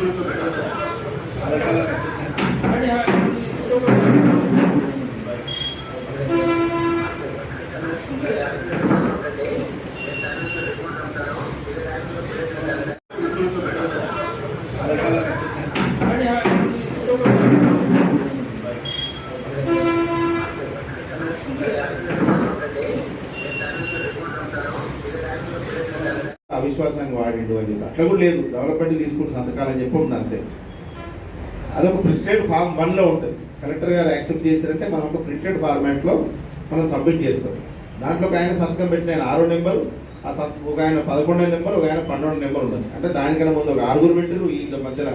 দেখা যায় అవిశ్వాసానికి వాడిండు అని చెప్పి. అట్లా కూడా లేదు. డెవలప్మెంట్ తీసుకుంటే సంతకాలని చెప్పి ఉంది అంతే. అదొక ప్రిస్టెడ్ ఫామ్ వన్లో ఉంటుంది. కలెక్టర్ గారు యాక్సెప్ట్ చేశారంటే మనం ఒక ప్రింటెడ్ ఫార్మాట్లో మనం సబ్మిట్ చేస్తాం. దాంట్లో ఒక ఆయన సంతకం పెట్టిన ఆయన ఆరో నెంబర్ ఆ సంత ఒక ఆయన పదకొండో నెంబర్ ఒక ఆయన పన్నెండు నెంబర్ ఉండదు అంటే దానికన్నా ముందు ఒక ఆరుగురు పెట్టిరు ఈ మధ్యన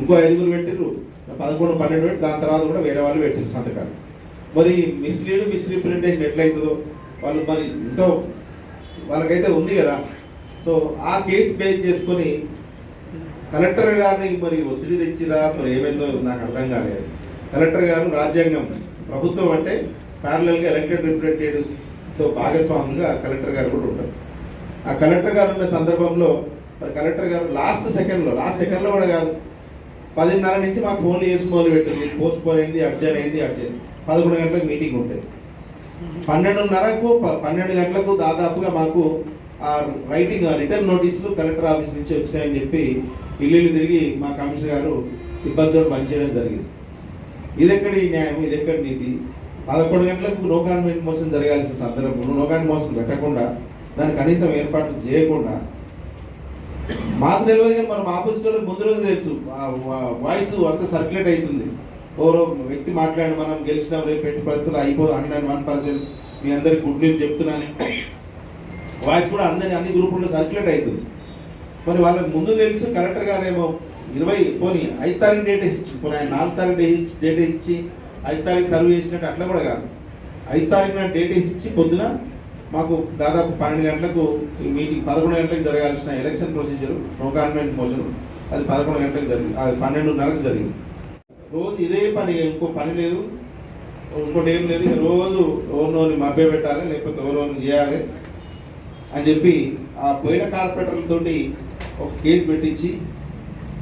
ఇంకో ఐదుగురు పెట్టిరు పదకొండు పన్నెండు పెట్టి దాని తర్వాత కూడా వేరే వాళ్ళు పెట్టిరు సంతకాలు. మరి మిస్లీడ్ మిస్రిప్రజెంటేషన్ ఎట్లయితుందో వాళ్ళు మరి ఎంతో వాళ్ళకైతే ఉంది కదా. సో ఆ కేసు బేస్ చేసుకొని కలెక్టర్ గారిని మరి ఒత్తిడి తెచ్చిరా? మరి ఏమైందో నాకు అర్థం కాలేదు. కలెక్టర్ గారు రాజ్యాంగం ప్రభుత్వం అంటే ప్యారలల్గా ఎలక్టెడ్ రిప్రజెంటేటివ్స్ సో భాగస్వాములుగా కలెక్టర్ గారు కూడా ఉంటారు. ఆ కలెక్టర్ గారు ఉన్న సందర్భంలో మరి కలెక్టర్ గారు లాస్ట్ సెకండ్లో లాస్ట్ సెకండ్లో కూడా కాదు. పదిన్నర నుంచి మాకు ఫోన్లు చేసి మొదలు పెట్టింది. పోస్ట్ పోన్ అయింది అర్జెంట్ అయింది అర్జెంట్ పదకొండు గంటలకు మీటింగ్ ఉంటుంది. పన్నెండున్నరకు ప- పన్నెండు గంటలకు దాదాపుగా మాకు ఆ రైటింగ్ రిటర్న్ నోటీసులు కలెక్టర్ ఆఫీస్ నుంచి వచ్చాయని చెప్పి ఇల్లు తిరిగి మా కమిషనర్ గారు సిబ్బందితో పనిచేయడం జరిగింది. ఇది ఎక్కడి న్యాయం ఇది ఎక్కడి నీతి? పదకొండు గంటలకు నో కాన్వెంట్ మోసం జరగాల్సిన సందర్భంలో నో కాన్వెంట్ మోసం పెట్టకుండా దాన్ని కనీసం ఏర్పాట్లు చేయకుండా మాకు తెలియదు కానీ మనం ఆపోజిట్ వాళ్ళకి ముందు రోజు తెలుసు. వాయిస్ అంతా సర్క్యులేట్ అవుతుంది. ఎవరో వ్యక్తి మాట్లాడి మనం గెలిచినాం రేపు పెట్టి పరిస్థితులు అయిపోదు హండ్రెడ్ వన్ పర్సెంట్. మీ అందరికి గుడ్ న్యూస్ చెప్తున్నాను. వాయిస్ కూడా అందరి అన్ని గ్రూపుల్లో సర్క్యులేట్ అవుతుంది. మరి వాళ్ళకి ముందు తెలుసు కలెక్టర్ గారేమో ఇరవై పోనీ ఐదు తారీఖు డేట్ వేసి ఇచ్చి పోనీ ఆయన నాలుగు తారీఖు డేట్ డేట్ ఇచ్చి ఐదు తారీఖు సర్వ్ చేసినట్టు అట్లా కూడా కాదు. ఐదు తారీఖున డేట్ ఇచ్చి పొద్దున మాకు దాదాపు పన్నెండు గంటలకు ఈ మీటింగ్ పదకొండు గంటలకు జరగాల్సిన election procedure no confidence motion. అది పదకొండు గంటలకు జరిగింది. అది పన్నెండున్నరకు జరిగింది. రోజు ఇదే పని ఇంకో పని లేదు. ఇంకోటి ఏం లేదు. రోజు రోజు ఎవరినోని మభ్య పెట్టాలి లేకపోతే ఎవరినోని చేయాలి. అని చెప్పి ఆ పోయిన కార్పొరేటర్లతోటి ఒక కేసు పెట్టించి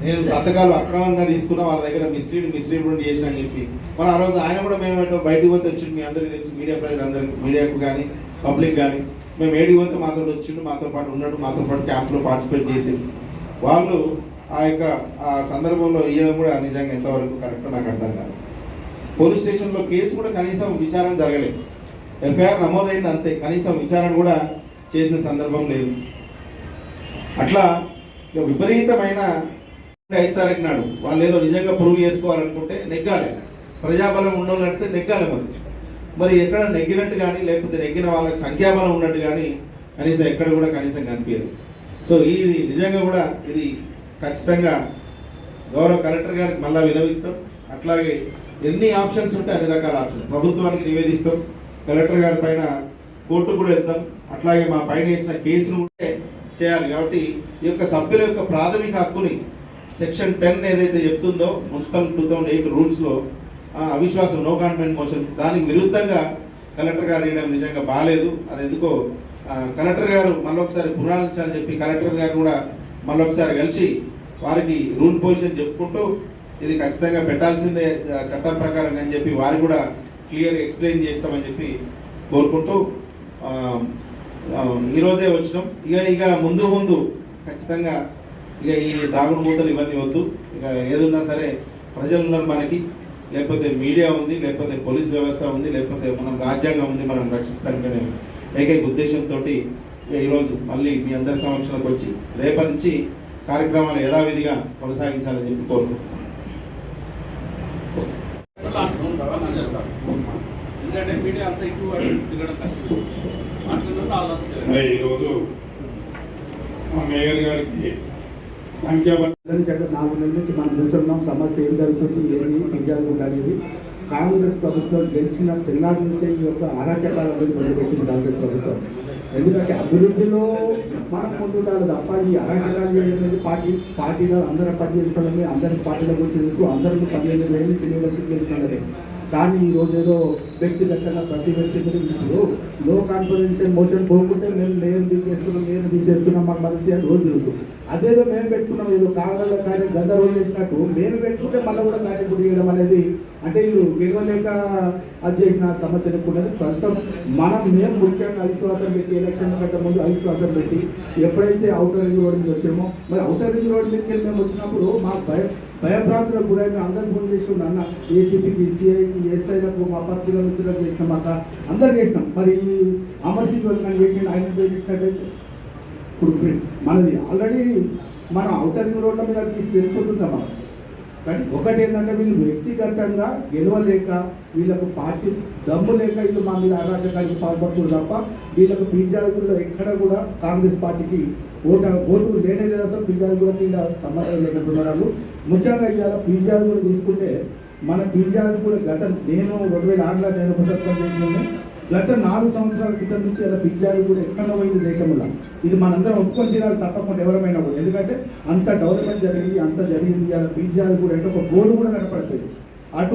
నేను సంతకాలు అక్రమంగా తీసుకున్నా వాళ్ళ దగ్గర మిస్లీడ్ మిస్లీడ్ చేసిన అని చెప్పి. మన ఆ రోజు ఆయన కూడా మేము ఏంటో బయటికి పోతే వచ్చిండు మీ అందరికీ తెలుసు మీడియా ప్రజలందరికీ మీడియాకు కానీ పబ్లిక్ కానీ. మేము ఏడికి పోతే మాతో వచ్చిండు మాతో పాటు ఉన్నాడు మాతో పాటు క్యాంప్లో పార్టిసిపేట్ చేసి వాళ్ళు ఆ యొక్క ఆ సందర్భంలో ఇవ్వడం కూడా నిజంగా ఎంతవరకు కరెక్ట్ నాకు అర్థం కాదు పోలీస్ స్టేషన్లో కేసు కూడా కనీసం విచారణ జరగలేదు. ఎఫ్ఐఆర్ నమోదైంది అంతే కనీసం విచారణ కూడా చేసిన సందర్భం లేదు. అట్లా ఇక విపరీతమైన ఐదు తారీఖు నాడు వాళ్ళు ఏదో నిజంగా ప్రూవ్ చేసుకోవాలనుకుంటే నెగ్గాలి. ప్రజాబలం ఉన్నోళ్ళంటే నెగ్గాలి మరి. మరి ఎక్కడ నెగ్గినట్టు కానీ లేకపోతే నెగ్గిన వాళ్ళకి సంఖ్యాబలం ఉన్నట్టు కానీ కనీసం ఎక్కడ కూడా కనీసం కనిపించదు. సో ఇది నిజంగా కూడా ఇది ఖచ్చితంగా గౌరవ కలెక్టర్ గారికి మళ్ళీ వినవిస్తాం. అట్లాగే ఎన్ని ఆప్షన్స్ ఉంటే అన్ని రకాల ఆప్షన్ ప్రభుత్వానికి నివేదిస్తాం. కలెక్టర్ గారి పైన కోర్టు కూడా వెళ్తాం. అట్లాగే మా పైన వేసిన కేసును ఉంటే చేయాలి. కాబట్టి ఈ యొక్క సభ్యుల యొక్క ప్రాథమిక హక్కుని సెక్షన్ టెన్ ఏదైతే చెప్తుందో మున్సిపల్ టూ థౌజండ్ ఎయిట్ రూల్స్లో అవిశ్వాసం నో కాన్ఫిడెంట్ మోషన్ దానికి విరుద్ధంగా కలెక్టర్ గారు ఇవ్వడం నిజంగా బాగాలేదు అది ఎందుకో కలెక్టర్ గారు మళ్ళొకసారి పునరాలించాలని చెప్పి కలెక్టర్ గారు కూడా మళ్ళొకసారి కలిసి వారికి రూల్ పొజిషన్ చెప్పుకుంటూ ఇది ఖచ్చితంగా పెట్టాల్సిందే చట్టం ప్రకారం అని చెప్పి వారు కూడా క్లియర్ ఎక్స్ప్లెయిన్ చేస్తామని చెప్పి కోరుకుంటూ ఈరోజే వచ్చినాం. ఇక ఇక ముందు ముందు ఖచ్చితంగా ఇక ఈ దాగుడు మూతలు ఇవన్నీ వద్దు. ఇక ఏదున్నా సరే ప్రజలు ఉన్నారు మనకి. లేకపోతే మీడియా ఉంది లేకపోతే పోలీస్ వ్యవస్థ ఉంది లేకపోతే మనం రాజ్యాంగం ఉంది మనం రక్షిస్తానికనే ఏకైక ఉద్దేశంతో ఈరోజు మళ్ళీ మీ అందరి సమక్షంలోకి వచ్చి రేపటి నుంచి కార్యక్రమాలు యథావిధిగా కొనసాగించాలని చెప్పి కోరుకుంటున్నాను. ఎందుకంటే మీడియా అంతా ఎక్కువ తిరగడం కష్టం. మాట్లాడినప్పుడు ఆలోచన మరి ఈరోజు మా మేయర్ గారికి సంఖ్యాబలం ఎందుకంటే నాలుగు నెలల నుంచి మనం చూస్తున్నాం సమస్య ఏం జరుగుతుంది ఏమి అనేది కాంగ్రెస్ ప్రభుత్వం గెలిచిన తెల్లారి నుంచే ఈ యొక్క అరాచకాలను మొదలుపెట్టింది కాంగ్రెస్ ప్రభుత్వం. ఎందుకంటే అభివృద్ధిలో మనం ముందుండాలి తప్ప ఈ అరాచకాలు చేయడం పార్టీ పార్టీలో అందరం పనిచేస్తామని అందరి పార్టీల గురించి తెలుసు అందరికీ పదిహేను వేలు తెలియవలసి తెలుస్తున్నది కానీ ఈరోజు ఏదో వ్యక్తిగతంగా ప్రతి వ్యక్తి గురించి ఇప్పుడు లో కాన్ఫిడెన్స్ మోషన్ పోకుంటే మేము నేను తీసేస్తున్నాం నేను తీసేస్తున్నాం మాకు మంచి రోజు జరుగుతుంది అదేదో మేము పెట్టుకున్నాం ఏదో కాగల కార్యం గందరగోళం చేసినట్టు మేము పెట్టుకుంటే మళ్ళీ కూడా కార్యం గుడి చేయడం అనేది అంటే ఇది గెలవలేక అది చేసిన సమస్య ఎక్కున్నది ప్రస్తుతం మనం మేము ముఖ్యంగా అవిశ్వాసం పెట్టి ఎలక్షన్ కంటే ముందు అవిశ్వాసం పెట్టి ఎప్పుడైతే అవుటర్ రింగ్ రోడ్ మీద వచ్చామో మరి అవుటర్ రింగ్ రోడ్ మీదకి మేము వచ్చినప్పుడు మా భయ భయభ్రాంతులకు గురైన మేము ఫోన్ చేసి అన్న. ఏసీపీకి సిఐకి ఎస్ఐలకు మా పత్రికల మిత్రులకు చేసినాం మాకు అందరు చేసినాం. మరి ఈ అమర్ సింగ్ వరకు నన్ను చేసిన ఆయన చేసినట్టయితే ఇప్పుడు మనది. ఆల్రెడీ మనం అవుటర్ రింగ్ రోడ్ల మీద తీసి వెళ్ళిపోతుంటాం మనం. కానీ ఒకటి ఏంటంటే వీళ్ళు వ్యక్తిగతంగా గెలవలేక వీళ్ళకు పార్టీ దమ్ము లేక వీళ్ళు మా మీద అరాచకానికి పాల్పడుతున్నారు తప్ప వీళ్ళకు పీజాలగూడలో ఎక్కడ కూడా కాంగ్రెస్ పార్టీకి ఓట ఓటు లేనే లేదు అసలు. పీజాలగూడ మీద సంబంధం లేకుంటున్నారు. ముఖ్యంగా ఇవాళ పీజాలగూడ తీసుకుంటే మన పీజాలగూడ గత నేను రెండు వేల ఆరులో నేను ఉపసత్వం చేసినాను గత నాలుగు సంవత్సరాల క్రితం నుంచి అలా పిజ్జాలు కూడా ఎక్కడ పోయింది దేశంలో? ఇది మనందరం ఒప్పుకొని తీరాలి తప్పకుండా ఎవరమైనా కూడా. ఎందుకంటే అంత డెవలప్మెంట్ జరిగింది అంత జరిగింది అలా పిజ్జాలు కూడా అంటే ఒక గోల్ కూడా కనపడుతుంది అటు